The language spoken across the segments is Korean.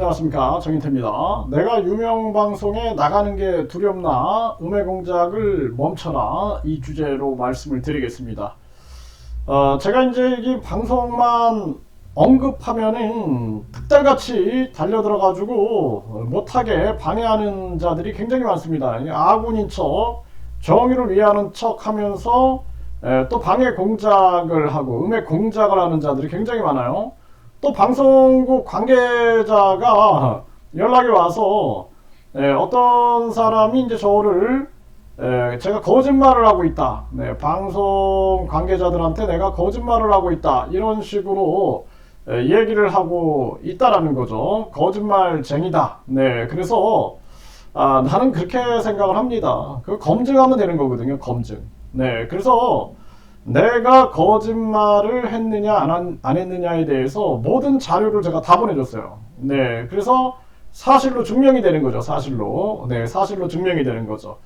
안녕하십니까 정인태입니다. 내가 유명 방송에 나가는 게 두렵나 음의 공작을 멈춰라 이 주제로 말씀을 드리겠습니다. 어, 제가 이제 이 방송만 언급하면은 특달같이 달려들어가지고 못하게 방해하는 자들이 굉장히 많습니다. 이 아군인 척 정의를 위하는 척 하면서 에, 또 방해 공작을 하고 음의 공작을 하는 자들이 굉장히 많아요. 또 방송국 관계자가 연락이 와서 에, 어떤 사람이 이제 저를 에, 제가 거짓말을 하고 있다. 네, 방송 관계자들한테 내가 거짓말을 하고 있다. 이런 식으로 에, 얘기를 하고 있다라는 거죠. 거짓말쟁이다. 네, 그래서 아, 나는 그렇게 생각을 합니다. 그 검증하면 되는 거거든요. 검증. 네, 그래서 내가 거짓말을 했느냐 안, 한- 안 했느냐에 대해서 모든 자료를 제가 다 보내줬어요. 네, 그래서 사실로 증명이 되는 거죠. 사실로. 네, 사실로 증명이 되는 거죠.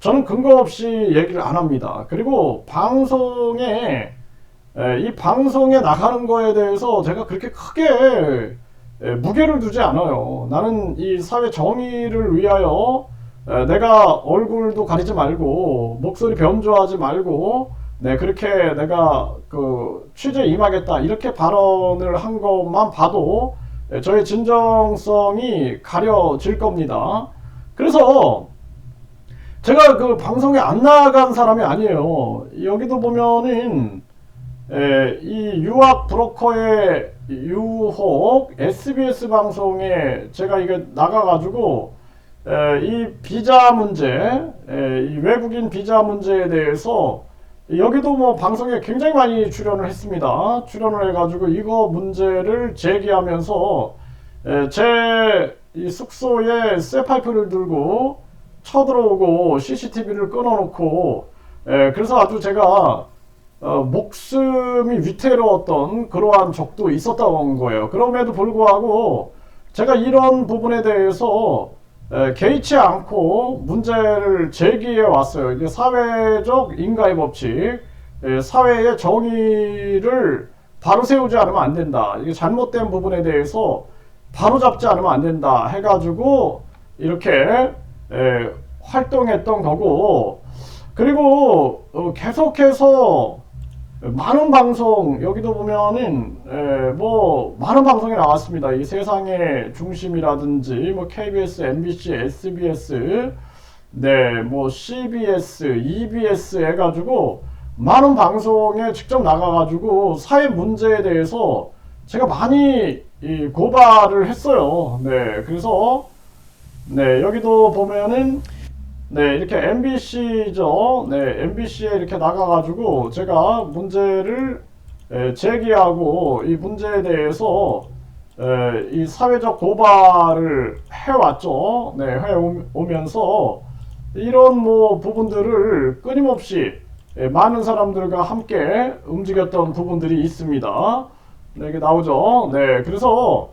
저는 근거 없이 얘기를 안 합니다. 그리고 방송에 에, 이 방송에 나가는 거에 대해서 제가 그렇게 크게 에, 무게를 두지 않아요. 나는 이 사회 정의를 위하여 에, 내가 얼굴도 가리지 말고 목소리 변조하지 말고 네 그렇게 내가 그 취재 임하겠다 이렇게 발언을 한 것만 봐도 에, 저의 진정성이 가려질 겁니다. 그래서 제가 그 방송에 안 나간 사람이 아니에요. 여기도 보면은 에, 이 유학 브로커의 유혹 SBS 방송에 제가 이게 나가가지고 에, 이 비자 문제, 에, 이 외국인 비자 문제에 대해서 여기도 뭐 방송에 굉장히 많이 출연을 했습니다. 출연을 해가지고 이거 문제를 제기하면서 에, 제이 숙소에 쇠파이프를 들고 쳐들어오고 CCTV를 끊어놓고 에, 그래서 아주 제가 어, 목숨이 위태로웠던 그러한 적도 있었다는 거예요. 그럼에도 불구하고 제가 이런 부분에 대해서 에, 개의치 않고 문제를 제기해 왔어요. 이게 사회적 인가의 법칙, 에, 사회의 정의를 바로 세우지 않으면 안 된다. 이게 잘못된 부분에 대해서 바로 잡지 않으면 안 된다. 해가지고 이렇게 에, 활동했던 거고 그리고 어, 계속해서 많은 방송 여기도 보면은 에, 뭐 많은 방송이 나왔습니다. 이 세상의 중심이라든지 뭐 KBS, MBC, SBS, 네, 뭐 CBS, EBS 해가지고 많은 방송에 직접 나가가지고 사회 문제에 대해서 제가 많이 이 고발을 했어요. 네, 그래서 네 여기도 보면은 네, 이렇게 MBC죠. 네, MBC에 이렇게 나가가지고 제가 문제를 에, 제기하고 이 문제에 대해서 에, 이 사회적 고발을 해왔죠. 네, 해오면서 이런 뭐 부분들을 끊임없이 에, 많은 사람들과 함께 움직였던 부분들이 있습니다. 네, 이게 나오죠. 네, 그래서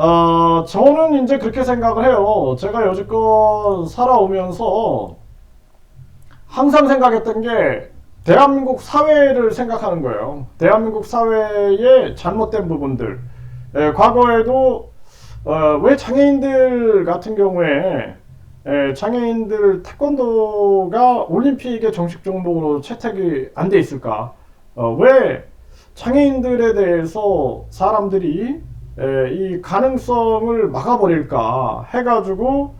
어, 저는 이제 그렇게 생각을 해요. 제가 여지껏 살아오면서 항상 생각했던 게 대한민국 사회를 생각하는 거예요. 대한민국 사회의 잘못된 부분들. 예, 과거에도 어, 왜 장애인들 같은 경우에 예, 장애인들 태권도가 올림픽의 정식 종목으로 채택이 안 돼 있을까? 어, 왜 장애인들에 대해서 사람들이 에, 이 가능성을 막아버릴까 해가지고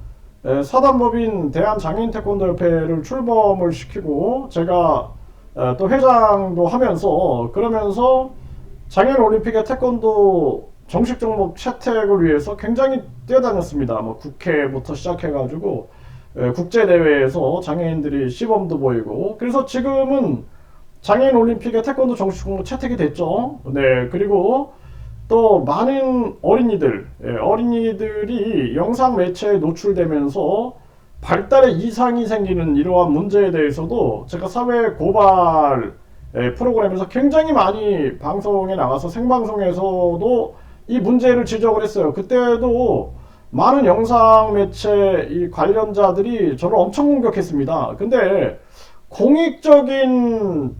에, 사단법인 대한장애인 태권도협회를 출범을 시키고 제가 에, 또 회장도 하면서 그러면서 장애인 올림픽의 태권도 정식 종목 채택을 위해서 굉장히 뛰어다녔습니다. 뭐 국회부터 시작해가지고 에, 국제 대회에서 장애인들이 시범도 보이고 그래서 지금은 장애인 올림픽의 태권도 정식 종목 채택이 됐죠. 네 그리고 또 많은 어린이들, 예, 어린이들이 영상 매체에 노출되면서 발달에 이상이 생기는 이러한 문제에 대해서도 제가 사회 고발 예, 프로그램에서 굉장히 많이 방송에 나가서 생방송에서도 이 문제를 지적을 했어요. 그때도 많은 영상 매체 이 관련자들이 저를 엄청 공격했습니다. 근데 공익적인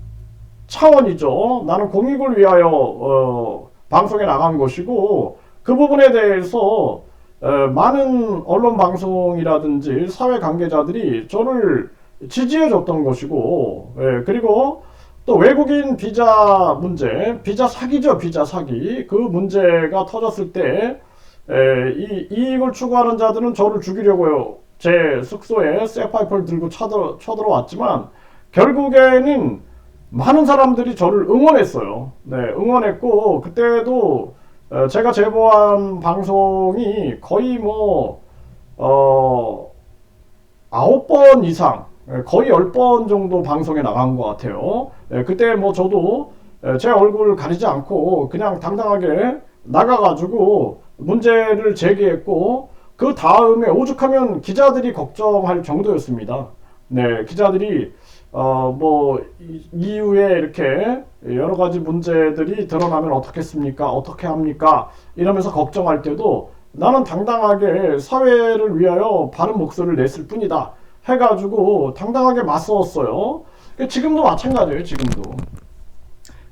차원이죠. 나는 공익을 위하여 어, 방송에 나간 것이고 그 부분에 대해서 에, 많은 언론 방송이라든지 사회 관계자들이 저를 지지해 줬던 것이고 예, 그리고 또 외국인 비자 문제, 비자 사기죠, 비자 사기. 그 문제가 터졌을 때, 에, 이, 이익을 추구하는 자들은 저를 죽이려고요. 제 숙소에 쇠파이프를 들고 쳐들어, 쳐들어왔지만, 결국에는 많은 사람들이 저를 응원했어요. 네, 응원했고, 그때도 어, 제가 제보한 방송이 거의 뭐, 어, 아홉 번 이상, 예, 거의 열번 정도 방송에 나간 것 같아요. 예, 그때 뭐 저도 예, 제 얼굴 가리지 않고 그냥 당당하게 나가가지고 문제를 제기했고 그 다음에 오죽하면 기자들이 걱정할 정도였습니다. 네, 기자들이 어 뭐 이후에 이렇게 여러 가지 문제들이 드러나면 어떻겠습니까? 어떻게 합니까? 이러면서 걱정할 때도 나는 당당하게 사회를 위하여 바른 목소리를 냈을 뿐이다. 해가지고 당당하게 맞서었어요. 지금도 마찬가지예요. 지금도.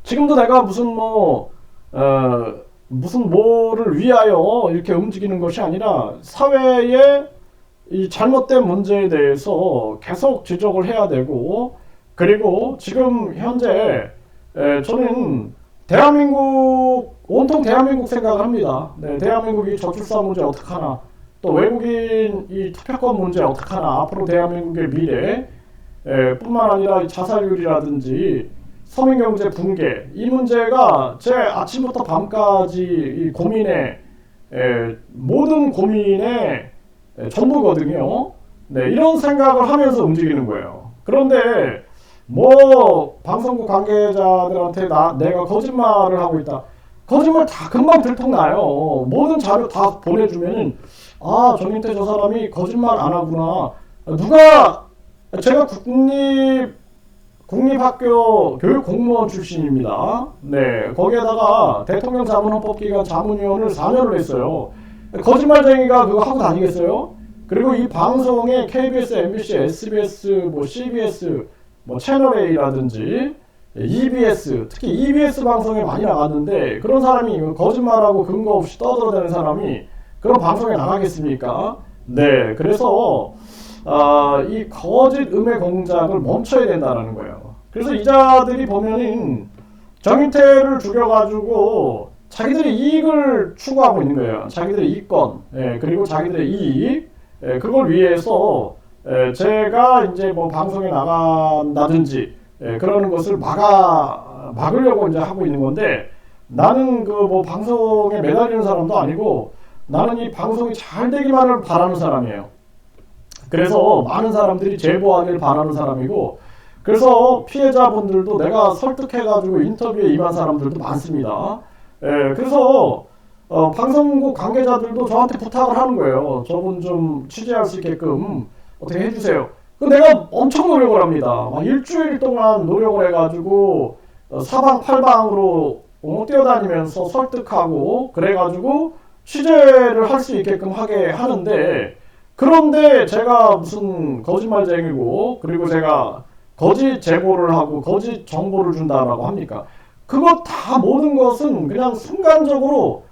지금도 내가 무슨 뭐 어, 무슨 뭐를 위하여 이렇게 움직이는 것이 아니라 사회의 이 잘못된 문제에 대해서 계속 지적을 해야 되고 그리고 지금 현재 에, 저는 대한민국 온통 대한민국 생각을 합니다. 네, 대한민국이 저출산 문제 어떡하나 또 외국인 이 투표권 문제 어떡하나 앞으로 대한민국의 미래 에, 뿐만 아니라 자살률이라든지 서민경제 붕괴 이 문제가 제 아침부터 밤까지 이 고민의 에, 모든 고민의 에, 전부거든요. 네, 이런 생각을 하면서 움직이는 거예요. 그런데 뭐 방송국 관계자들한테 나 내가 거짓말을 하고 있다. 거짓말 다 금방 들통나요. 모든 자료 다 보내주면은 아 정인태 저 사람이 거짓말 안 하구나. 누가 제가 국립 국립학교 교육 공무원 출신입니다. 네 거기에다가 대통령 자문헌법기관 자문위원을 4년을 했어요. 거짓말쟁이가 그거 하고 다니겠어요? 그리고 이 방송에 KBS, MBC, SBS, 뭐 CBS, 뭐 채널 A라든지 EBS, 특히 EBS 방송에 많이 나갔는데 그런 사람이 거짓말하고 근거 없이 떠들어대는 사람이 그런 방송에 나가겠습니까? 네, 그래서 어, 이 거짓 음의 공작을 멈춰야 된다는 거예요. 그래서 이자들이 보면은 정인태를 죽여가지고 자기들이 이익을 추구하고 있는 거예요. 자기들의 이권, 예, 그리고 자기들의 이익, 예, 그걸 위해서 예, 제가 이제 뭐 방송에 나간다든지 예, 그러는 것을 막아 막으려고 이제 하고 있는 건데 나는 그 뭐 방송에 매달리는 사람도 아니고 나는 이 방송이 잘 되기만을 바라는 사람이에요. 그래서 많은 사람들이 제보하길 바라는 사람이고 그래서 피해자분들도 내가 설득해가지고 인터뷰에 임한 사람들도 많습니다. 예, 그래서 어, 방송국 관계자들도 저한테 부탁을 하는 거예요. 저분 좀 취재할 수 있게끔 어떻게 해주세요. 그 내가 엄청 노력을 합니다. 막 일주일 동안 노력을 해가지고 어, 사방팔방으로 어, 뛰어다니면서 설득하고 그래가지고 취재를 할 수 있게끔 하게 하는데 그런데 제가 무슨 거짓말쟁이고 그리고 제가 거짓 제보를 하고 거짓 정보를 준다라고 합니까? 그거 다 모든 것은 그냥 순간적으로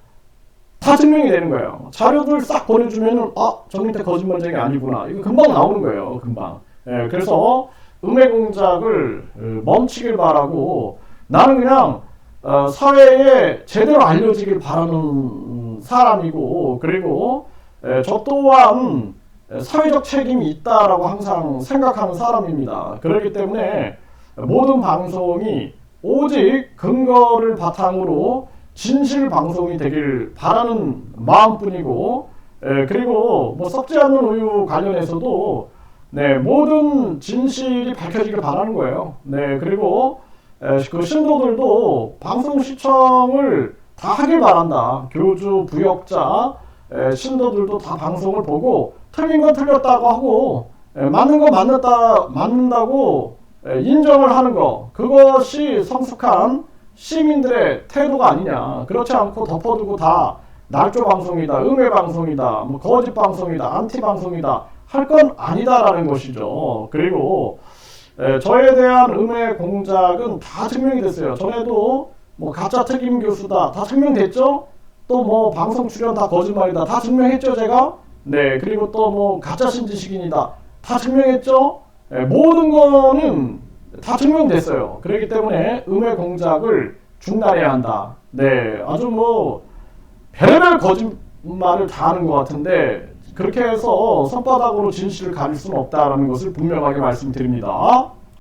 다 증명이 되는 거예요. 자료들 싹 보내주면은 아 정민태 거짓말쟁이 아니구나 이거 금방 나오는 거예요. 금방. 예, 그래서 음해 공작을 어, 멈추길 바라고 나는 그냥 어, 사회에 제대로 알려지길 바라는 사람이고 그리고 에, 저 또한 사회적 책임이 있다라고 항상 생각하는 사람입니다. 그렇기 때문에 모든 방송이 오직 근거를 바탕으로 진실 방송이 되길 바라는 마음뿐이고 에, 그리고 뭐 썩지 않는 우유 관련해서도 네 모든 진실이 밝혀지길 바라는 거예요. 네 그리고 에, 그 신도들도 방송 시청을 다 하길 바란다. 교주, 부역자, 에, 신도들도 다 방송을 보고 틀린 건 틀렸다고 하고 에, 맞는 거 맞는다 맞는다고 에, 인정을 하는 거 그것이 성숙한 시민들의 태도가 아니냐. 그렇지 않고 덮어두고 다 날조 방송이다, 음해 방송이다, 뭐 거짓 방송이다, 안티 방송이다 할 건 아니다라는 것이죠. 그리고 에, 저에 대한 음해 공작은 다 증명이 됐어요. 전에도 뭐 가짜 특임 교수다 다 증명됐죠. 또 뭐 방송 출연 다 거짓말이다. 다 증명했죠, 제가? 네, 그리고 또 뭐 가짜 신지식인이다. 다 증명했죠? 네, 모든 거는 다 증명됐어요. 그렇기 때문에 음해 공작을 중단해야 한다. 네, 아주 뭐 별의별 거짓말을 다 하는 것 같은데 그렇게 해서 손바닥으로 진실을 가릴 수는 없다라는 것을 분명하게 말씀드립니다.